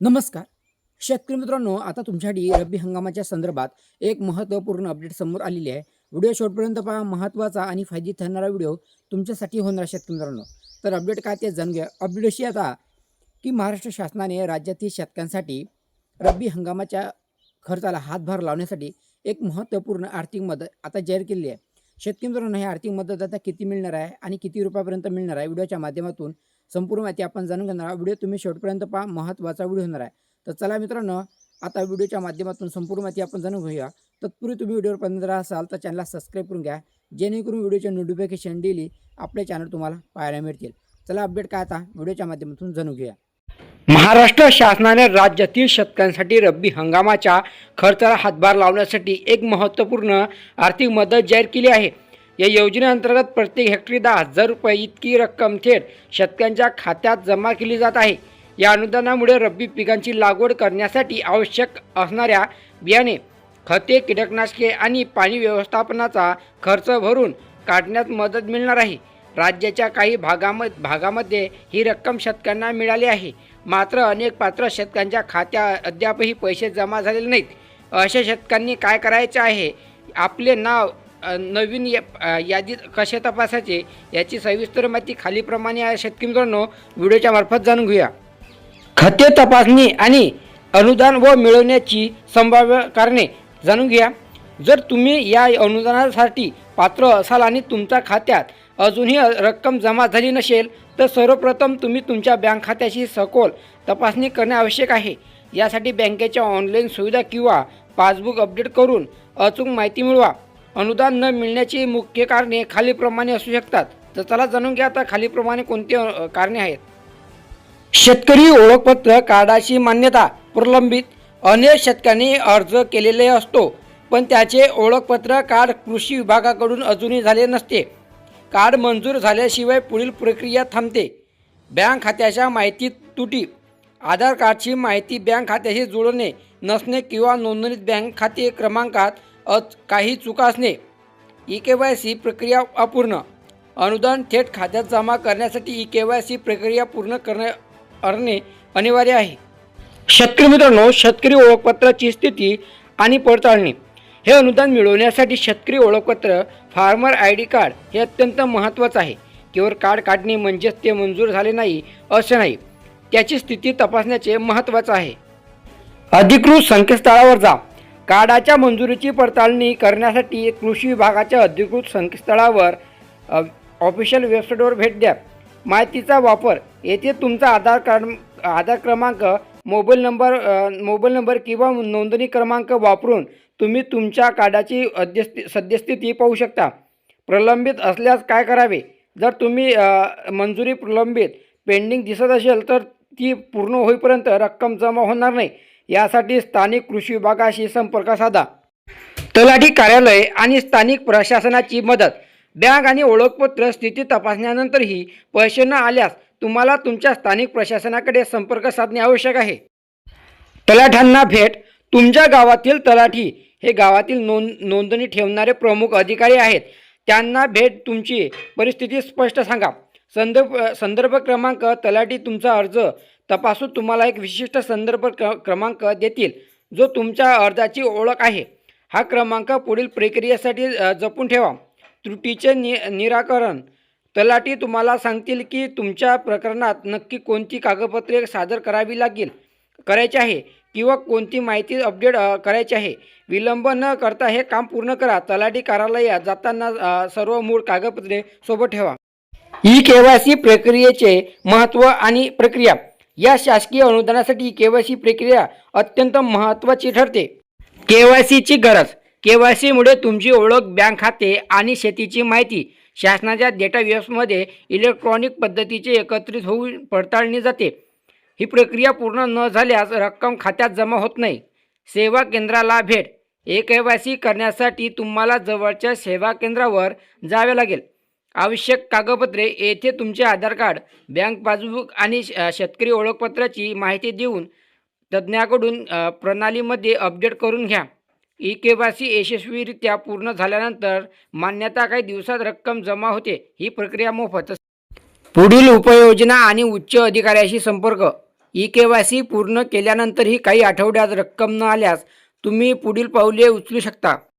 नमस्कार. शेतकरी मित्रांनो आता तुमच्यासाठी रब्बी हंगामाच्या संदर्भात एक महत्त्वपूर्ण अपडेट समोर आलेली आहे. व्हिडिओ शेवटपर्यंत पहा महत्त्वाचा आणि फायदेशीर ठरणारा व्हिडिओ तुमच्यासाठी होणार शेतकरी मित्रांनो. तर अपडेट काय ते जाणून घ्या. अपडेट अशी आता की महाराष्ट्र शासनाने राज्यातील शेतकऱ्यांसाठी रब्बी हंगामाच्या खर्चाला हातभार लावण्यासाठी एक महत्त्वपूर्ण आर्थिक मदत आता जाहीर केलेली आहे. शेतकरी मित्रांनो ही आर्थिक मदत आता किती मिळणार आहे आणि किती रुपयापर्यंत मिळणार आहे? व्हिडिओच्या माध्यमातून संपूर्ण माहिती आपण जाणून घेणार आहोत. व्हिडिओ तुम्ही शेवटपर्यंत पहा. महत्त्वाचा व्हिडिओ होणार आहे. तर चला मित्रांनो आता व्हिडिओच्या माध्यमातून संपूर्ण माहिती आपण जाणून घेऊया. तत्पूर्वी तुम्ही व्हिडिओवर पंधरा असाल तर चॅनलला सबस्क्राईब करून घ्या. जेणेकरून व्हिडिओचे नोटिफिकेशन डेली आपले चॅनल तुम्हाला पाहायला मिळतील. चला अपडेट काय आता व्हिडिओच्या माध्यमातून जाणून घेऊया. महाराष्ट्र शासनाने राज्यातील शेतकऱ्यांसाठी रब्बी हंगामाच्या खर्चाला हातभार लावण्यासाठी एक महत्त्वपूर्ण आर्थिक मदत जाहीर केली आहे. या योजनेअंतर्गत प्रत्येक हेक्टरी दहा हजार रुपये इतकी रक्कम थेट शेतकऱ्यांच्या खात्यात जमा केली जात आहे. या अनुदानामुळे रब्बी पिकांची लागवड करण्यासाठी आवश्यक असणाऱ्या बियाणे खते कीटकनाशके आणि पाणी व्यवस्थापनाचा खर्च भरून काढण्यात मदत मिळणार आहे. राज्याच्या काही भागामध्ये भागामध्ये ही रक्कम शेतकऱ्यांना मिळाली आहे. मात्र अनेक पात्र शेतकऱ्यांच्या खात्या अद्यापही पैसे जमा झालेले नाहीत. अशा शेतकऱ्यांनी काय करायचे आहे? आपले नाव नवीन या यादीत कसे तपासायचे याची सविस्तर माहिती खालीप्रमाणे आहे. शेतकरी मित्रांनो व्हिडिओच्या मार्फत जाणून घेऊया. खते तपासणी आणि अनुदान व मिळवण्याची संभाव्य कारणे जाणून घ्या जर तुम्ही या अनुदानासाठी पात्र असाल आणि तुमच्या खात्यात अजूनही रक्कम जमा झाली नसेल तर सर्वप्रथम तुम्ही तुमच्या बँक खात्याची सखोल तपासणी करणे आवश्यक आहे. यासाठी बँकेच्या ऑनलाईन सुविधा किंवा पासबुक अपडेट करून अचूक माहिती मिळवा. अनुदान न मिळण्याची मुख्य कारणे खालीप्रमाणे असू शकतात. तर चला जाणून घ्या आता खालीप्रमाणे कोणती कारणे आहेत. शेतकरी ओळखपत्र कार्डाची मान्यता प्रलंबित. अनेक शेतकऱ्यांनी अर्ज केलेले असतो पण त्याचे ओळखपत्र कार्ड कृषी विभागाकडून अजूनही झाले नसते. कार्ड मंजूर झाल्याशिवाय पुढील प्रक्रिया थांबते. बँक खात्याच्या माहितीत तुटी. आधार कार्डची माहिती बँक खात्याशी जुळणे नसणे किंवा नोंदणीत बँक खाते क्रमांकात अच काही चुका असणे ई के वाय सी प्रक्रिया अपूर्ण. अनुदान थेट खात्यात जमा करण्यासाठी ई के वाय सी प्रक्रिया पूर्ण करणे करणे अनिवार्य आहे. शेतकरी मित्रांनो शेतकरी ओळखपत्राची स्थिती आणि पडताळणी. हे अनुदान मिळवण्यासाठी शेतकरी ओळखपत्र फार्मर आय डी कार्ड हे अत्यंत महत्त्वाचं आहे. केवळ कार्ड काढणे म्हणजेच ते मंजूर झाले नाही असं नाही. त्याची स्थिती तपासण्याचे महत्त्वाचं आहे. अधिकृत संकेतस्थळावर जा. कार्डाच्या मंजुरीची पडताळणी करण्यासाठी कृषी विभागाच्या अधिकृत संकेतस्थळावर ऑफिशियल वेबसाईटवर भेट द्या. माहितीचा वापर येथे तुमचा आधार कार्ड आधार क्रमांक मोबाईल नंबर मोबाईल नंबर किंवा नोंदणी क्रमांक वापरून तुम्ही तुमच्या कार्डाची अध्यस्थि सद्यस्थिती पाहू शकता. प्रलंबित असल्यास काय करावे? जर तुम्ही मंजुरी प्रलंबित पेंडिंग दिसत असेल तर ती पूर्ण होईपर्यंत रक्कम जमा होणार नाही. यासाठी स्थानिक कृषी विभागाशी संपर्क साधा. तलाठी कार्यालय आणि स्थानिक प्रशासनाची मदत. बँक आणि ओळखपत्र स्थिती तपासण्यानंतरही पैसे न आल्यास तुम्हाला तुमच्या स्थानिक प्रशासनाकडे संपर्क साधणे आवश्यक आहे. तलाठ्यांना भेट. तुमच्या गावातील तलाठी हे गावातील नोंद नोंदणी ठेवणारे प्रमुख अधिकारी आहेत. त्यांना भेट तुमची परिस्थिती स्पष्ट सांगा. संदर्भ संदर्भ क्रमांक तलाठी तुमचा अर्ज तपासून तुम्हाला एक विशिष्ट संदर्भ क्र क्रमांक देतील जो तुमच्या अर्जाची ओळख आहे. हा क्रमांक पुढील प्रक्रियेसाठी जपून ठेवा. त्रुटीचे नि निराकरण. तलाठी तुम्हाला सांगतील की तुमच्या प्रकरणात नक्की कोणती कागदपत्रे सादर करावी लागेल करायची आहे किंवा कोणती माहिती अपडेट करायची आहे. विलंब न करता हे काम पूर्ण करा. तलाठी कार्यालयात जाताना सर्व मूळ कागदपत्रे सोबत ठेवा. ई के वाय सी प्रक्रियेचे महत्त्व आणि प्रक्रिया. या शासकीय अनुदानासाठी के वाय सी प्रक्रिया अत्यंत महत्त्वाची ठरते. के वाय सीची गरज. के वाय सीमुळे तुमची ओळख बँक खाते आणि शेतीची माहिती शासनाच्या डेटाबेसमध्ये इलेक्ट्रॉनिक पद्धतीचे एकत्रित होऊन पडताळली जाते. ही प्रक्रिया पूर्ण न झाल्यास रक्कम खात्यात जमा होत नाही. सेवा केंद्राला भेट. ए के वाय सी करण्यासाठी तुम्हाला जवळच्या सेवा केंद्रावर जावे लागेल. आवश्यक कागदपत्रे येथे तुमचे आधार कार्ड बँक पासबुक आणि श- शेतकरी ओळखपत्राची माहिती देऊन तज्ज्ञाकडून प्रणालीमध्ये अपडेट करून घ्या. ई के वाय सी यशस्वीरित्या पूर्ण झाल्यानंतर मान्यता काही दिवसात रक्कम जमा होते ही प्रक्रिया मोफत पुढील उपयोजना आणि उच्च अधिकाऱ्याशी संपर्क. ई के वाय सी पूर्ण केल्यानंतरही काही आठवड्यात रक्कम न आल्यास तुम्ही पुढील पाऊले उचलू शकता.